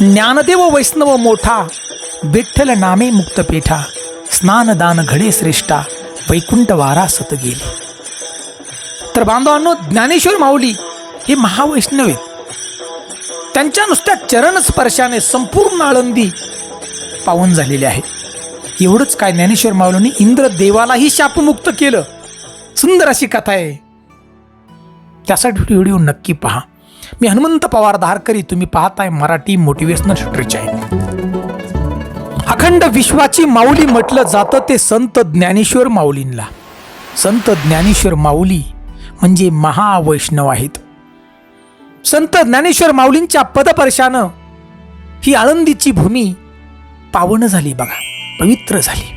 ज्ञानदेव वैष्णव मोठा विठ्ठल नामे मुक्त पेठा स्नानदान घडे श्रेष्ठा वैकुंठ वारा सत गेली. तर बांधवांनो ज्ञानेश्वर माऊली हे महावैष्णव. आहेत त्यांच्या नुसत्या चरण स्पर्शाने संपूर्ण आळंदी पावन झालेले आहे. एवढंच काय ज्ञानेश्वर माऊलींनी इंद्रदेवालाही शापमुक्त केलं. सुंदर अशी कथा आहे. त्यासाठी व्हिडिओ नक्की पहा. मी हनुमंत पवार धारकरी तुम्ही पाहताय मराठी मोटिवेशनल स्ट्रेच आहे. अखंड विश्वाची माऊली म्हटलं जातं ते संत ज्ञानेश्वर माऊलींना संत ज्ञानेश्वर माऊली म्हणजे महावैष्णव आहेत. संत ज्ञानेश्वर माऊलींच्या पदपर्शानं ही आळंदीची भूमी पावन झाली बघा पवित्र झाली.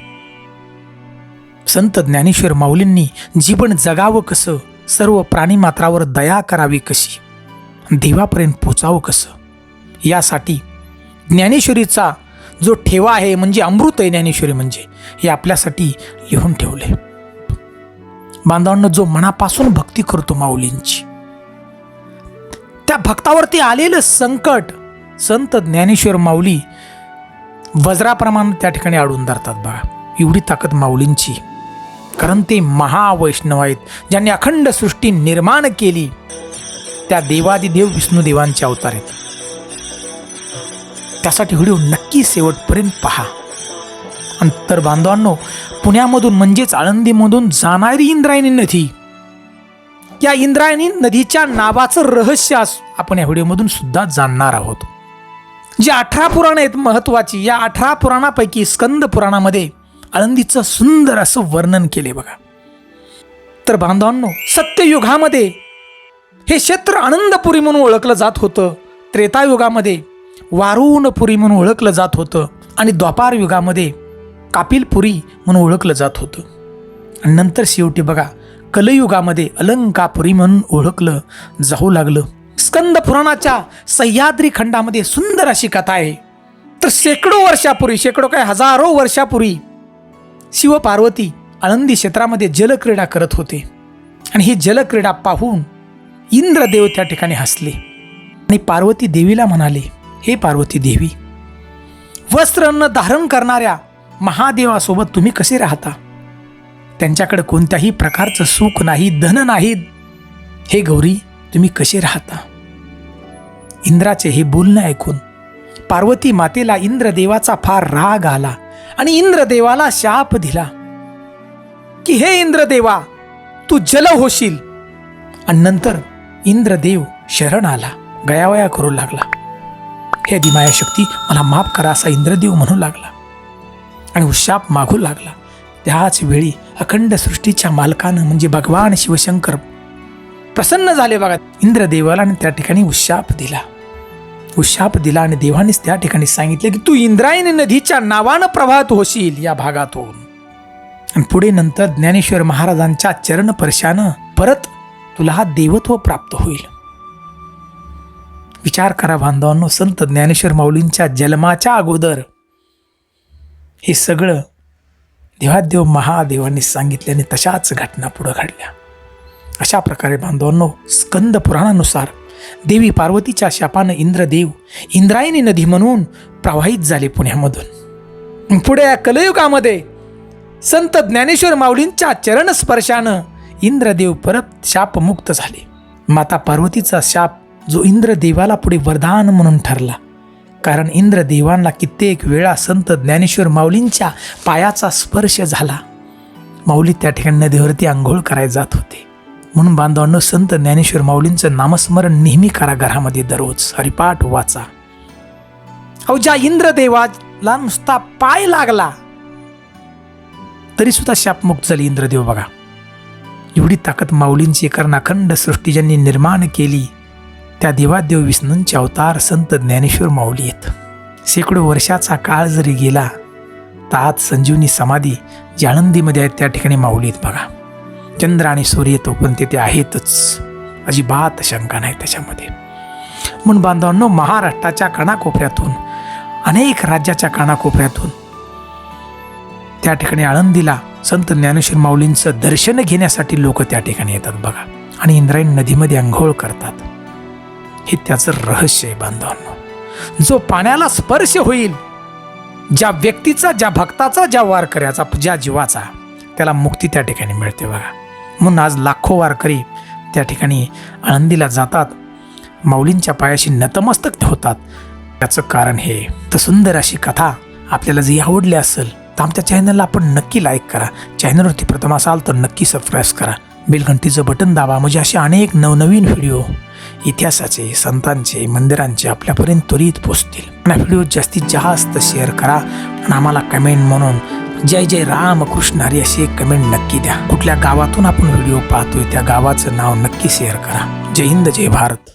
संत ज्ञानेश्वर माऊलींनी जीवन जगावं कसं सर्व प्राणीमात्रावर दया करावी कशी? देवापर्यंत पोचावं कसं? यासाठी ज्ञानेश्वरीचा जो ठेवा आहे म्हणजे अमृत आहे ज्ञानेश्वरी म्हणजे हे आपल्यासाठी लिहून ठेवले बांधवांना जो मनापासून भक्ती करतो माऊलींची त्या भक्तावरती आलेलं संकट संत ज्ञानेश्वर माऊली वज्राप्रमाणे त्या ठिकाणी अडून धरतात बघा. एवढी ताकद माऊलींची. कारण ते महावैष्णव आहेत ज्यांनी अखंड सृष्टी निर्माण केली. त्या देवादिदेव विष्णुदेवांचे अवतार आहेत. त्यासाठी व्हिडिओ नक्की शेवटपर्यंत पहा. अंतर बांधवांनो पुण्यामधून म्हणजेच आळंदीमधून जाणारी इंद्रायणी नदी. या इंद्रायणी नदीच्या नावाचं रहस्य आपण या व्हिडिओमधून सुद्धा जाणणार आहोत. जी अठरा पुराणं आहेत महत्वाची या अठरा पुराणापैकी स्कंद पुराणामध्ये आळंदीचं सुंदर असं वर्णन केले बघा. तर बांधवांनो सत्ययुगामध्ये हे क्षेत्र आनंदपुरी म्हणून ओळखलं जात होतं. त्रेतायुगामध्ये वारुणपुरी म्हणून ओळखलं जात होतं आणि द्वापार युगामध्ये कापिलपुरी म्हणून ओळखलं जात होतं. आणि नंतर शेवटी बघा कलयुगामध्ये अलंकापुरी म्हणून ओळखलं जाऊ लागलं. स्कंद पुराणाच्या सह्याद्री खंडामध्ये सुंदर अशी कथा आहे. तर शेकडो वर्षापूर्वी शेकडो काय हजारो वर्षापूर्वी शिवपार्वती आळंदी क्षेत्रामध्ये जलक्रीडा करत होते. आणि ही जलक्रीडा पाहून इंद्रदेव त्या ठिकाणी हसले आणि पार्वती देवीला म्हणाले हे पार्वती देवी वस्त्र अन्न धारण करणाऱ्या महादेवासोबत तुम्ही कसे राहता? त्यांच्याकडे कोणत्याही प्रकारचं सुख नाही धन नाही. हे गौरी तुम्ही कसे राहता? इंद्राचे हे बोलणं ऐकून पार्वती मातेला इंद्रदेवाचा फार राग आला आणि इंद्रदेवाला शाप दिला. की हे इंद्रदेवा तू जल होशील. आणि नंतर इंद्रदेव शरण आला. गयावया करू लागला. हे दिमाया शक्ती मला माफ करा असा इंद्रदेव म्हणू लागला. आणि उशाप मागू लागला. त्याच वेळी अखंड सृष्टीच्या मालकानं म्हणजे भगवान शिवशंकर प्रसन्न झाले बघा. इंद्रदेवाला आणि त्या ठिकाणी उशाप दिला. उशाप दिला आणि देवानेच त्या ठिकाणी सांगितले की तू इंद्रायणी नदीच्या नावानं प्रवाहात होशील या भागातून. आणि पुढे नंतर ज्ञानेश्वर महाराजांच्या चरणपर्शानं परत तुला हा देवत्व प्राप्त होईल. विचार करा बांधवांनो संत ज्ञानेश्वर माऊलींच्या जन्माच्या अगोदर. हे सगळं देवादेव महादेवांनी सांगितल्याने तशाच घटना पुढं घडल्या. अशा प्रकारे बांधवांनो स्कंद पुराणानुसार देवी पार्वतीच्या शापानं इंद्रदेव इंद्रायणी नदी म्हणून प्रवाहित झाले पुण्यामधून. पुढे या कलयुगामध्ये संत ज्ञानेश्वर माऊलींच्या चरणस्पर्शानं इंद्रदेव परत शापमुक्त झाले. माता पार्वतीचा शाप जो इंद्रदेवाला पुढे वरदान म्हणून ठरला. कारण इंद्रदेवांना कित्येक वेळा संत ज्ञानेश्वर माऊलींच्या पायाचा स्पर्श झाला. माऊली त्या ठिकाणी नदीवरती आंघोळ करायला जात होते. म्हणून बांधवांनो संत ज्ञानेश्वर माऊलींचं नामस्मरण नेहमी करा घरामध्ये दररोज हरिपाठ वाचा. अहो ज्या इंद्रदेवाला नुसता पाय लागला तरी सुद्धा शापमुक्त झाली इंद्रदेव बघा. एवढी ताकद माऊलींची कारण अखंड सृष्टी ज्यांनी निर्माण केली त्या देवादेव विष्णूंचे अवतार संत ज्ञानेश्वर माऊली आहेत. शेकडो वर्षाचा काळ जरी गेला तर आज संजीवनी समाधी जी आळंदीमध्ये आहेत त्या ठिकाणी माऊली आहेत बघा. चंद्र आणि सूर्य तोपर्यंत ते आहेतच. अजिबात शंका नाही त्याच्यामध्ये. म्हणून बांधवांनो महाराष्ट्राच्या कानाकोपऱ्यातून अनेक राज्याच्या कानाकोपऱ्यातून त्या ठिकाणी आळंदीला संत ज्ञानेश्वर माऊलींचं दर्शन घेण्यासाठी लोक त्या ठिकाणी येतात बघा. आणि इंद्रायणी नदीमध्ये आंघोळ करतात. हे त्याचं रहस्य आहे बांधवांनो. जो पाण्याला स्पर्श होईल ज्या व्यक्तीचा ज्या भक्ताचा ज्या वारकऱ्याचा ज्या जीवाचा त्याला मुक्ती त्या ठिकाणी मिळते बघा. म्हणून आज लाखो वारकरी त्या ठिकाणी आळंदीला जातात. माऊलींच्या पायाशी नतमस्तक होतात त्याचं कारण हे तर सुंदर अशी कथा आपल्याला जरी आवडली असेल तर आमच्या चॅनलला आपण नक्की लाईक करा. चॅनलवरती प्रथम असाल तर नक्की सबस्क्राईब करा. बेलघंटीचं बटन दाबा. म्हणजे असे अनेक नवनवीन व्हिडिओ इतिहासाचे संतांचे मंदिरांचे आपल्यापर्यंत त्वरित पोचतील आणि व्हिडिओ जास्तीत जास्त शेअर करा आणि आम्हाला कमेंट म्हणून जय जय राम कृष्ण हरी अशी एक कमेंट नक्की द्या. कुठल्या गावातून आपण व्हिडिओ पाहतोय त्या गावाचं नाव नक्की शेअर करा. जय हिंद जय भारत.